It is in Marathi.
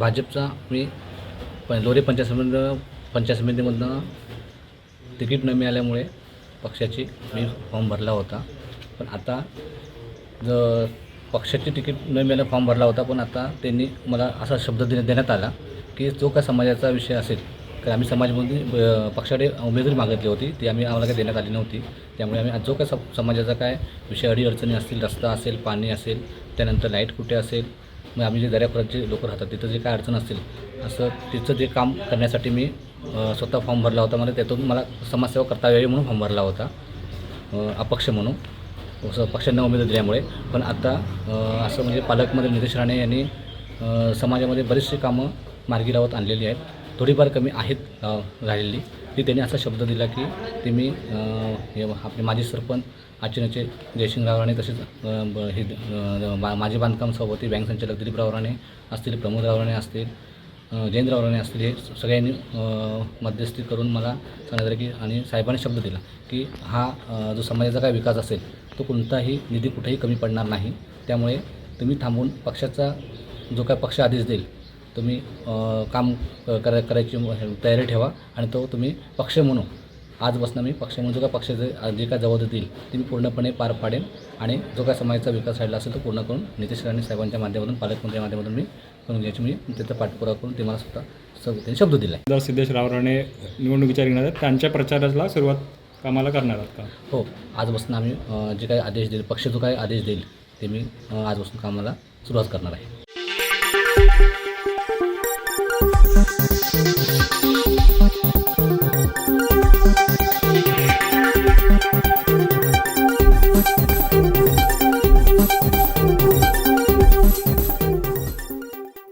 भाजपचा मी प लोरे पंचायत समिती पंचायत समितीमधनं तिकीट न मिळाल्यामुळे पक्षाची मी फॉर्म भरला होता. पण आता ज पक्षाची तिकीट न मिळालं फॉर्म भरला होता पण आता त्यांनी मला असा शब्द दे देण्यात आला की जो काय समाजाचा विषय असेल तर आम्ही समाजमध्ये पक्षाकडे उमेदवारी मागितली होती ती आम्ही आम्हाला काही देण्यात आली नव्हती. त्यामुळे आम्ही जो काय समाजाचा काय विषय अडीअडचणी असतील रस्ता असेल पाणी असेल त्यानंतर लाइट कुठे असेल मग आम्ही जे दर्याखोऱ्यात जे लोक राहतात तिथं जे काय अडचण असतील असं तिचं जे काम करण्यासाठी मी स्वतः फॉर्म भरला होता. मला त्यातून मला समाजसेवा करता यावी म्हणून फॉर्म भरला होता. अपक्ष म्हणून. असं पक्षांना उमेद दिल्यामुळे. पण आता असं म्हणजे पालकमध्ये नितेश राणे यांनी समाजामध्ये बरीचशी कामं मार्गी लावत आणलेली आहेत. थोडीफार कमी आहेत राहिलेली. ती त्यांनी असा शब्द दिला की ते मी हे आपले माजी सरपंच आचनेचे जयसिंगराव राणे तसेच ब- हे मा- माजी बांधकाम सभापती बँक संचालक दिलीपराव राणे असतील प्रमोदराव राणे असतील अ, जयेंद्रराव राणे असतील हे सगळ्यांनी मध्यस्थी करून मला सांगितलं की आणि साहेबांनी शब्द दिला की हा जो समाजाचा काय विकास असेल तो कोणताही निधी कुठेही कमी पडणार नाही. त्यामुळे तुम्ही थांबून पक्षाचा जो काय पक्ष आदेश देईल तुम्ही काम करा करायची तयारी ठेवा आणि तो तुम्ही पक्ष म्हणून आजपासून मी पक्ष म्हणून जो काय पक्षाचे जे काय जबाबदारी देईल ती मी पूर्णपणे पार पाडेन आणि जो काय समाजाचा विकास व्हायला असेल तो पूर्ण करून नितीश राणे साहेबांच्या माध्यमातून पालकमंत्र्यांच्या माध्यमातून मी करून घ्यायची. मी त्याचा पाठपुरावा करून ते मला स्वतः त्यांनी शब्द दिला आहे जर सिद्धेश रावराणे निवडणुकीच्या रिंगणात आहेत. त्यांच्या प्रचाराला सुरुवात कामाला करणार आहात का? हो आजपासून आम्ही जे काही आदेश देईल पक्ष जो काही आदेश देईल ते मी आजपासून कामाला सुरुवात करणार आहे.